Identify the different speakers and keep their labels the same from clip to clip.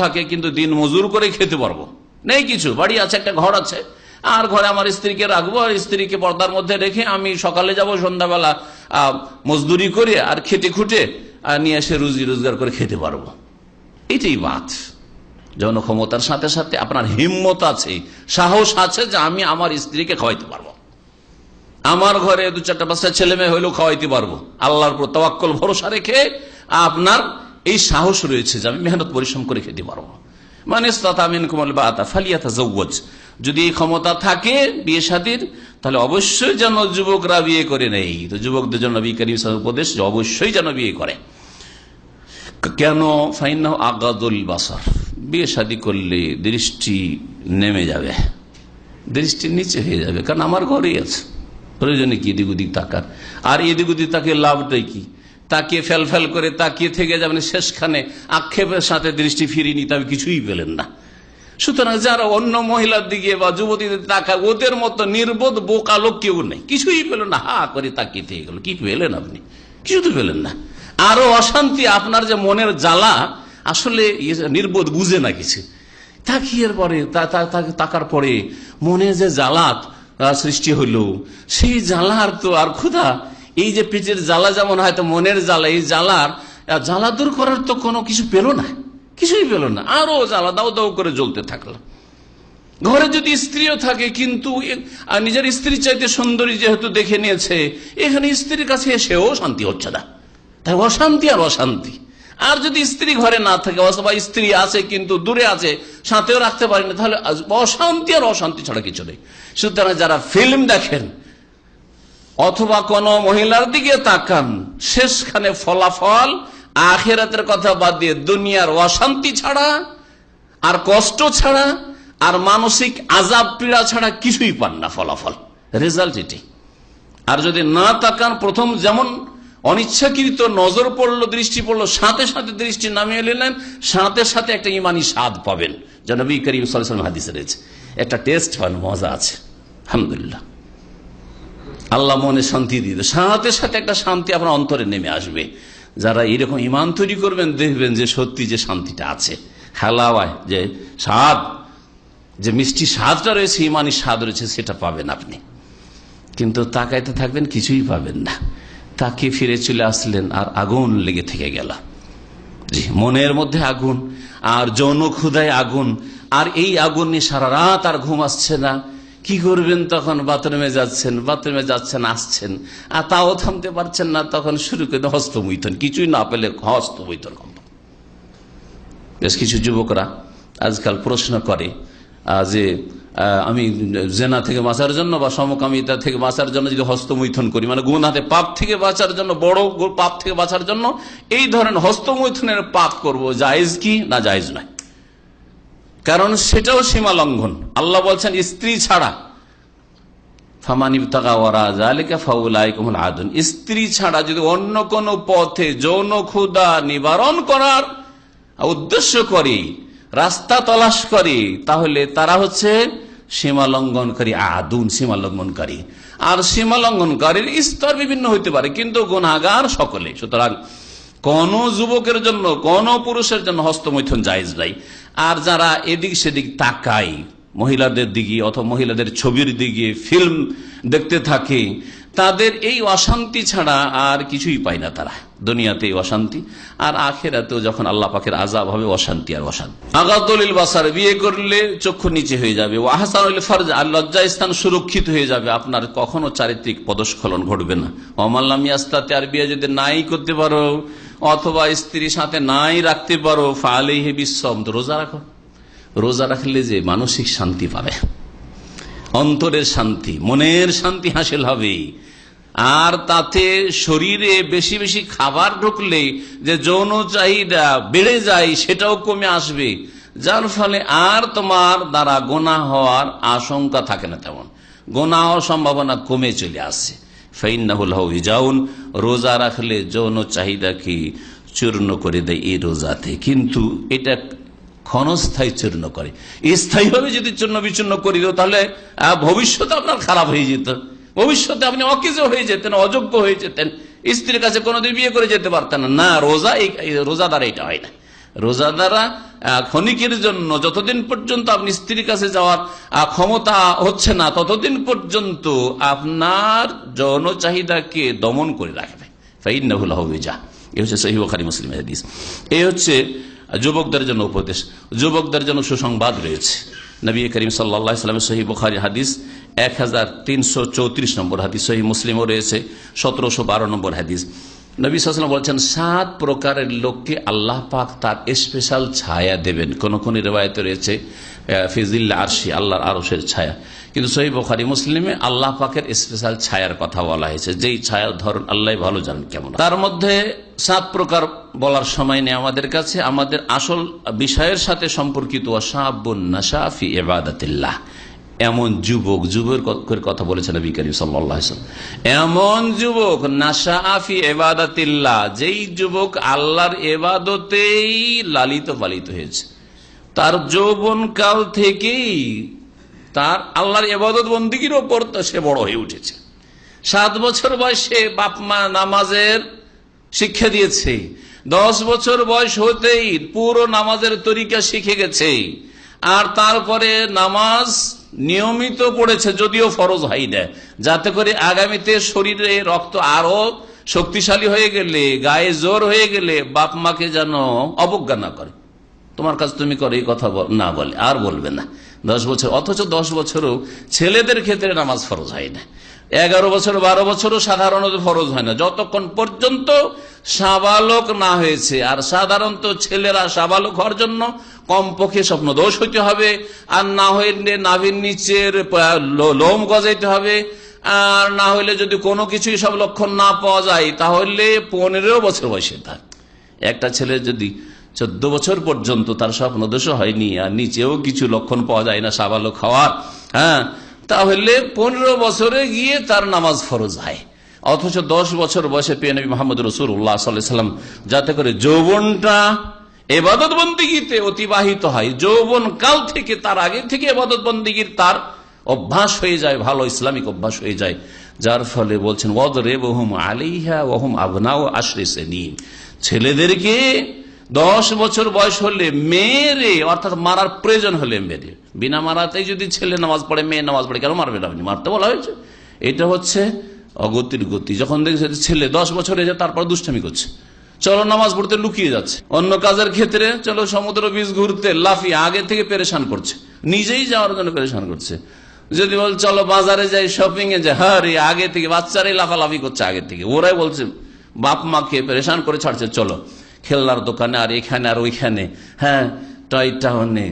Speaker 1: থাকে, কিন্তু দিন মজুর করে খেতে পারব। নেই কিছু, বাড়ি আছে, একটা ঘর আছে। আর ঘরে আমার স্ত্রীকে রাখব, আর স্ত্রীকে পর্দার মধ্যে রেখে আমি সকালে যাব, সন্ধ্যাবেলা মজদুরি করে আর খেটে খুঁটে নিয়ে এসে রুজি রোজগার করে খেতে পারব। এটাই বাত। যৌন ক্ষমতার সাথে সাথে আপনার হিম্মত আছে, সাহস আছে যে আমি আমার স্ত্রীকে খাওয়াইতে পারব। আমার ঘরে দু চারটা পাঁচটা ছেলে মেয়ে হইলেও খাওয়াইতে পারব। আল্লাহর উপর ভরসা রেখে আপনার এই সাহস রয়েছে যে আমি মেহনত পরিশ্রম করে খেতে পারব। মানে যদি এই ক্ষমতা থাকে বিয়ে শাদীর, তাহলে অবশ্যই যেন যুবকরা বিয়ে করে নেই। তো যুবকদের জন্য নবী উপদেশ অবশ্যই যেন বিয়ে করে। কেন? ফাইন আগাদুল বাসার। বিয়ে শাদী করলে দৃষ্টি নেমে যাবে। দৃষ্টি নিচে হয়ে যাবে। কারণ আমার ঘরেই আছে। প্রয়োজনে কি এদিক ওদিক তাকার। আর এদিক ওদিক তাকে লাভটাই কি? তাকিয়ে ফেল ফেল করে তাকিয়ে থেকে যাবেন শেষখানে আক্ষেপের সাথে দৃষ্টি ফিরিয়ে নিতে হবে, কিছুই পেলেন না। সুতরাং যারা অন্য মহিলার দিকে বা যুবতীদের তাকায়, ওদের মতো নির্বোধ, বোকা লোক কেউ নেই। কিছুই পেল না, হা করে তাকিয়ে থেকে গেল। কি পেলেন আপনি? কিছু তো পেলেন না। আরও অশান্তি আপনার যে মনের জ্বালা, আসলে ইয়ে নির্বোধ বুঝে না কিছু। তাকিয়ে পরে তাকার পরে মনে যে জ্বালাত সৃষ্টি হইল, সেই জ্বালার তো আর ক্ষুধা এই যে পেটের জ্বালা যেমন হয়তো মনের জ্বালা, এই জ্বালার জ্বালা দূর করার তো কোনো কিছু পেল না। কিছুই পেল না। আরও জ্বালা দাও দাও করে জ্বলতে থাকল। ঘরে যদি স্ত্রীও থাকে, কিন্তু নিজের স্ত্রীর চাইতে সুন্দরী যেহেতু দেখে নিয়েছে, এখানে স্ত্রীর কাছে এসেও শান্তি হচ্ছে না। তাই অশান্তি আর অশান্তি। আর যদি স্ত্রী ঘরে না থাকে, অথবা স্ত্রী আছে কিন্তু দূরে আছে, সাথেও রাখতে পারে না তাহলে অশান্তি আর অশান্তি ছাড়া কিছু নেই। সুতরাং যারা ফিল্ম দেখেন অথবা কোন মহিলার দিকে তাকান, শেষখানে ফলাফল আখেরাতের কথা বাদ দিয়ে দুনিয়ার অশান্তি ছাড়া, আর কষ্ট ছাড়া, আর মানসিক আজাব পীড়া ছাড়া কিছুই পান না ফলাফল। রেজাল্ট এটি। আর যদি না তাকান, প্রথম যেমন অনিচ্ছাকৃত নজর পড়ল, দৃষ্টি পড়ল, সাথে সাথে দৃষ্টি নামিয়ে নিলেন, সাথে সাথে একটা ইমানি স্বাদ পাবেন। জনবী করিম সাল্লাম হাদিসে রয়েছে। একটা টেস্ট পান, মজা আছে। আলহামদুলিল্লাহ। আল্লাহ মনে শান্তি দিয়ে। সাথে সাথে একটা শান্তি আপনার অন্তরে নেমে আসবে। যারা এরকম ইমান তৈরি করবেন, দেখবেন যে সত্যি যে শান্তিটা আছে। হালাওয়ায় যে স্বাদ, যে মিষ্টি স্বাদটা রয়েছে ইমানি স্বাদ রয়েছে, সেটা পাবেন আপনি। কিন্তু তাকাইতে থাকবেন, কিছুই পাবেন না। তাকে ফিরে চলে আসলেন আর আগুন লেগে থেকে গেল। জি, মনের মধ্যে আগুন, আর যৌন ক্ষুদায় আগুন, আর এই আগুন নিয়ে সারা রাত আর ঘুম আসছে না। কি করবেন তখন? বাথরুমে যাচ্ছেন বাথরুমে যাচ্ছেন, আসছেন। আর তাও থামতে পারছেন না, তখন শুরু করে হস্তমৈথন কিছুই না পেলে হস্তমৈথন বেশ কিছু যুবকরা আজকাল প্রশ্ন করে যে আমি জেনা থেকে বাঁচার জন্য বা সমকামিতা থেকে বাঁচার জন্য যদি হস্তমৈথন করি মানে গুণাতে পাপ থেকে বাঁচার জন্য, বড় পাপ থেকে বাঁচার জন্য, এই ধরনের হস্তমৈথনের পাপ করব, জায়েজ কি না জায়েজ নয়। কারণ সেটাও সীমা লঙ্ঘন। আল্লাহ বলছেন, স্ত্রী ছাড়া। স্ত্রী ছাড়া যদি অন্য কোন পথে যৌন ক্ষুদা নিবারণ করার উদ্দেশ্য করে, রাস্তা তলাশ করে, তাহলে তারা হচ্ছে সীমা লঙ্ঘনকারী, আদুন সীমা লঙ্ঘনকারী। আর সীমা লঙ্ঘনকারীর স্তর বিভিন্ন হইতে পারে, কিন্তু গুণাগার সকলে সুতরাং কোন যুবকের জন্য, কোন পুরুষের জন্য হস্তমৈথুন জায়েজ নাই। আর যারা এদিক সেদিক তাকায়, মহিলাদের দিকে অথবা মহিলাদের ছবির দিকে ফিল্ম দেখতে থাকে, তাদের এই অশান্তি ছাড়া আর কিছুই পায় না তারা। দুনিয়াতে এই অশান্তি, আর আখেরাতেও যখন আল্লাহ পাখের আজাব হবে, অশান্তি আর অশান্তি। আগাতলিল বাসার, বিয়ে করলে চক্ষু নিচে হয়ে যাবে। ও আহসানুল ফরজ, আর লজ্জা স্থান সুরক্ষিত হয়ে যাবে। আপনার কখনো চারিত্রিক পদস্খলন ঘটবে না। অমাল্লাম ইয়াস্তাতে, আর বিয়ে যদি নাই করতে পারো অথবা স্ত্রীর সাথে নাই রাখতে পারো ফালে হে বিশ্বম রোজা রাখো। রোজা রাখলে যে মানসিক শান্তি পাবে। অন্তরের শান্তি, মনের শান্তি হাসিল হবে। আর তাতে শরীরে বেশি বেশি খাবার ঢুকলে যে যৌন চাহিদা বেড়ে যায়, সেটাও কমে আসবে। যার ফলে আর তোমার দ্বারা গোনা হওয়ার আশঙ্কা থাকে না তেমন। গোনা হওয়ার সম্ভাবনা কমে চলে আসছে। ফাইনাহুল রোজা রাখলে যৌন চাহিদাকে চূর্ণ করে দেয় এই রোজাতে। কিন্তু এটা ক্ষণস্থায়ী চূর্ণ করে। স্থায়ীভাবে যদি চূর্ণ বিচূর্ণ করি তাহলে ভবিষ্যতে আপনার খারাপ হয়ে যেত। ভবিষ্যতে আপনি অকেজ হয়ে যেতেন, অযোগ্য হয়ে যেতেন। স্ত্রীর কাছে কোনোদিন বিয়ে করে যেতে পারতেন না। রোজা রোজাদার এটা হয় না। রোজাদারা ক্ষণিকের জন্য যতদিন পর্যন্ত আপনি স্ত্রীর কাছে যাওয়ার ক্ষমতা হচ্ছে না, ততদিন পর্যন্ত আপনার যৌন চাহিদাকে দমন করে রাখবে। ফাইন্নাহুল যা এ হচ্ছে সহি ওখারি মুসলিম হাদিস। এই হচ্ছে যুবকদের জন্য উপদেশ। যুবকদের জন্য সুসংবাদ রয়েছে। নবী করিম সাল্লা সাল্লামের সহি বুখারি হাদিস এক হাজার তিনশো চৌত্রিশ নম্বর হাদিস। সহি মুসলিমও রয়েছে, সতেরোশো বারো নম্বর হাদিস। নবী সাল্লাম বলছেন, সাত প্রকারের লোককে আল্লাহ পাক তার স্পেশাল ছায়া দেবেন। কোন কোন রেবায়ত রয়েছে ফিজিল্লা আরশি, আল্লাহর আরশের ছায়া। কিন্তু সহি বখারি মুসলিমে আল্লাহ পাকের স্পেশাল ছায়ার কথা বলা হয়েছে। যেই ছায়ার ধরন, আল্লাহ ভালো জানেন কেমন। তার মধ্যে সাত প্রকার বলার সময় নেই আমাদের কাছে। আমাদের আসল বিষয়ের সাথে সম্পর্কিত নাসাফি এবাদাতিল্লাহ এমন যুবক, যুবকের কথা বলেছেন এমন যুবক নাসা আফি এবাদাতিল্লাহ যেই যুবক আল্লাহর এবাদতেই লালিত পালিত হয়েছে। তার যৌবন কাল থেকেই তার আল্লাহর এবাদত বন্দীগীর ওপর তো সে বড় হয়ে উঠেছে। সাত বছর বয়সে বাপ মা নামাজের শিক্ষা দিয়েছে। দশ বছর বয়স হতেই পুরো নামাজের তরিকা শিখে গেছে। আর তারপরে নামাজ নিয়মিত পড়েছে, যদিও ফরজ হয় না। যাতে করে আগামীতে শরীরে রক্ত আরও শক্তিশালী হয়ে গেলে, গায়ে জোর হয়ে গেলে বাপ মাকে যেন অবজ্ঞা না করে। তোমার কাছে তুমি করে এই কথা না বলে, আর বলবে না। দশ বছর অথচ দশ বছরও ছেলেদের ক্ষেত্রে নামাজ ফরজ হয় না। এগারো বছর, বারো বছরও সাধারণত ফরজ হয় না। যতক্ষণ পর্যন্ত সাবালক না হয়েছে, আর সাধারণত ছেলেরা সাবালক হওয়ার জন্য কমপক্ষে স্বপ্ন দোষ হইতে হবে, আর না হইলে নাভির নিচের লোম গজাইতে হবে, আর না হইলে যদি কোনো কিছুই সব লক্ষণ না পাওয়া যায়, তাহলে পনেরো বছর বয়সে তার। একটা ছেলে যদি চোদ্দ বছর পর্যন্ত তার স্বপ্ন দোষ হয়নি, আর নিচেও কিছু লক্ষণ পাওয়া যায় না সাবালক হওয়ার হ্যাঁ তাহলে পনেরো বছরে গিয়ে তার নামাজ ফরজ হয়। অথচ দশ বছর বয়সে পেয়ে নবী মোহাম্মদ রসুল্লাহ সাল্লাম যাতে করে যৌবনটা এবাদত বন্দিগিতে অতিবাহিত হয়। যৌবন কাল থেকে তার আগে থেকে এবাদত বন্দিগির তার অভ্যাস হয়ে যায়, ভালো ইসলামিক অভ্যাস হয়ে যায়। যার ফলে বলছেন ওদ রে বহুম আলিহা ওহম আবনাও আশ্রে নিন ছেলেদেরকে দশ বছর বয়স হলে মেয়েরে, অর্থাৎ মারার প্রয়োজন হলে মেরে বিনা মারাতেই যদি ছেলে নামাজ পড়ে, মেয়ে নামাজ পড়ে, কেন মারবেন আপনি? মারতে বলা হয়েছে। এটা হচ্ছে অগতির গতি। যখন দেখছে ছেলে দশ বছর হয়ে যায়, তারপর দুষ্টামি করছে। চলো নামাজ পড়তে লুকিয়ে যাচ্ছে। অন্য কাজের ক্ষেত্রে চলো সমুদ্র বীজ ঘুরতে লাফিয়ে আগে থেকে পেরেশান করছে। নিজেই যাওয়ার জন্য পেরেশান করছে। যদি বল, চলো বাজারে যাই শপিং এ যাই হ্যাঁ রে আগে থেকে বাচ্চারাই লাফালাফি করছে আগে থেকে। ওরাই বলছে, বাপ মাকে পেরেশান করে ছাড়ছে, চলো। খেলনার দোকানে আর এখানে আর ওইখানে। হ্যাঁ টয় টাউনে।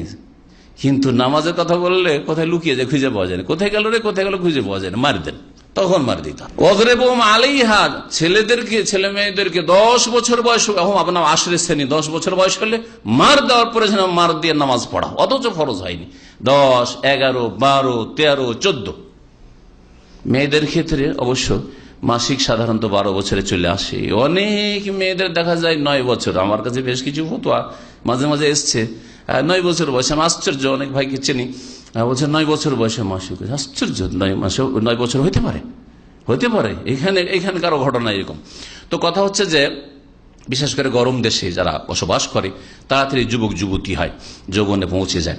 Speaker 1: কিন্তু নামাজের কথা বললে কোথায় লুকিয়ে যায়, খুঁজে পাওয়া যায়। কোথায় গেল রে, কোথায় গেল খুঁজে পাওয়া যায় না। মারি দেন, তখন মার দিতাম অদরেবম আলাইহা, ছেলেদেরকে, ছেলে মেয়েদেরকে দশ বছর বয়স আপনার আশ্রয় শ্রেণি, দশ বছর বয়স হলে মার দেওয়ার পরে মার দিয়ে নামাজ পড়া। অথচ ফরজ হয়নি। দশ, এগারো, বারো, তেরো, চোদ্দ। মেয়েদের ক্ষেত্রে অবশ্য মাসিক সাধারণত বারো বছরে চলে আসে। অনেক মেয়েদের দেখা যায় নয় বছর। আমার কাছে বেশ কিছু ফতোয়া মাঝে মাঝে এসছে। নয় বছর বয়সে, আমি আশ্চর্য, অনেক ভাইকে চিনি। বলছে, নয় বছর বয়সে মাসিক আশ্চর্য, নয় মাসে, নয় বছর হইতে পারে। হতে পারে। এখানে এখানকারও ঘটনা এরকম। তো কথা হচ্ছে যে, বিশেষ করে গরম দেশে যারা বসবাস করে, তাড়াতাড়ি যুবক যুবতী হয়, যৌবনে পৌঁছে যায়।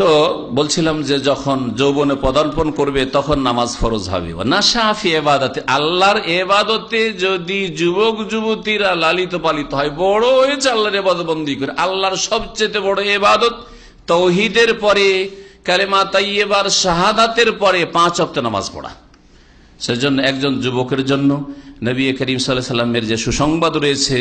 Speaker 1: তো বলছিলাম যে যখন যৌবনে পদার্পণ করবে, তখন নামাজ ফরজ হবে। না সাফি এবাদতে, আল্লাহর এবাদতে যদি যুবক, যুবতীরা লালিত পালিত হয়, বড় হয়েছে আল্লাহর এবাদত বন্দি করে। আল্লাহর সবচেয়ে বড় এবাদত তৌহিদের পরে, কালেমা তাইয়েবার শাহাদাতের পরে পাঁচ অক্ত নামাজ পড়া। সেজন্য একজন যুবকের জন্য নবী করিম সাল্লাহ সাল্লামের যে সুসংবাদ রয়েছে,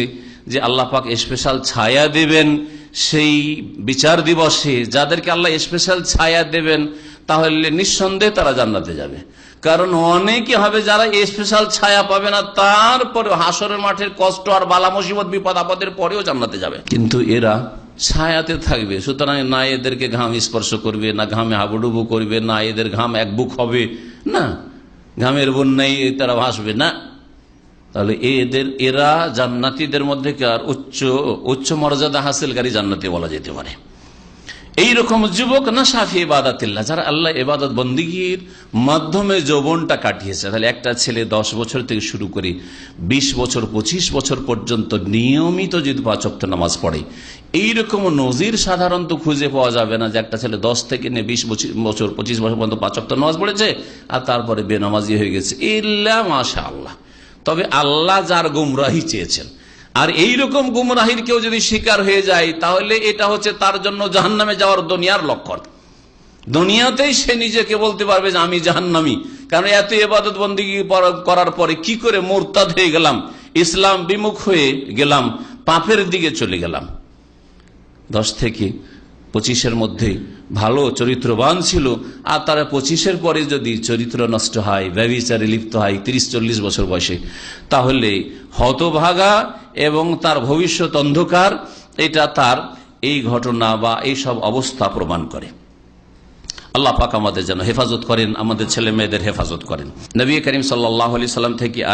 Speaker 1: যে আল্লাহ পাক স্পেশাল ছায়া দেবেন সেই বিচার দিবসে যাদেরকে আল্লাহ স্পেশাল ছায়া দেবেন, তাহলে নিঃসন্দেহে তারা জান্নাতে যাবে। কারণ অনেকে হবে যারা স্পেশাল ছায়া পাবে না তারপরে হাসরের মাঠের কষ্ট আর বালা মুসিবত, বিপদ আপদের পরেও জান্নাতে যাবে। কিন্তু এরা ছায়াতে থাকবে, সুতরাং না এদেরকে ঘাম স্পর্শ করবে, না ঘামে হাবুডুবু করবে, না এদের ঘাম এক বুক হবে, না। ঘামের বন্যায় তারা ভাসবে, না। তাহলে এদের, এরা জান্নাতিদের মধ্যে কার উচ্চ উচ্চ মর্যাদা হাসিলকারী জান্নাতি বলা যেতে পারে? এইরকম যুবক না সাফি এবাদাতিল্লাহ যারা আল্লাহ এবাদত বন্দিগির মাধ্যমে যৌবনটা কাটিয়েছে। তাহলে একটা ছেলে দশ বছর থেকে শুরু করে ২০ বছর ২৫ বছর পর্যন্ত নিয়মিত যদি পাচক্ত নামাজ পড়ে, এইরকম নজির সাধারণত খুঁজে পাওয়া যাবে না যে একটা ছেলে দশ থেকে নিয়ে বিশ বছর, পঁচিশ বছর পর্যন্ত পাচক্ত নামাজ পড়েছে আর তারপরে বেনামাজি হয়ে গেছে। ইল্লা মাশা আল্লাহ তবে আল্লাহ যার গুমরাহি চেয়েছেন। আর এই রকম গুমরাহির কেউ যদি শিকার হয়ে যায়, তাহলে এটা হচ্ছে তার জন্য জাহান্নামে যাওয়ার দুনিয়ার লক্ষণ। দুনিয়াতেই সে নিজেকে বলতে পারবে যে আমি জাহান্নামি। কারণ এত এবাদত বন্দী করার পরে কি করে মোরতাদ হয়ে গেলাম, ইসলাম বিমুখ হয়ে গেলাম, পাপের দিকে চলে গেলাম। দশ থেকে পঁচিশের মধ্যে ভালো চরিত্রবান ছিল, আর তারা পঁচিশের পরে যদি চরিত্র নষ্ট হয়, ব্যবচারে লিপ্ত হয়, তিরিশ, চল্লিশ বছর বয়সে, তাহলে হতভাগা এবং তার ভবিষ্যৎ অন্ধকার, এটা তার এই ঘটনা বা এই সব অবস্থা প্রমাণ করে। আল্লাহ পাক আমাদের যেন হেফাজত করেন, আমাদের ছেলে মেয়েদের হেফাজত করেন। নবী করিম সাল্লাহ আলি সাল্লাম থেকে আর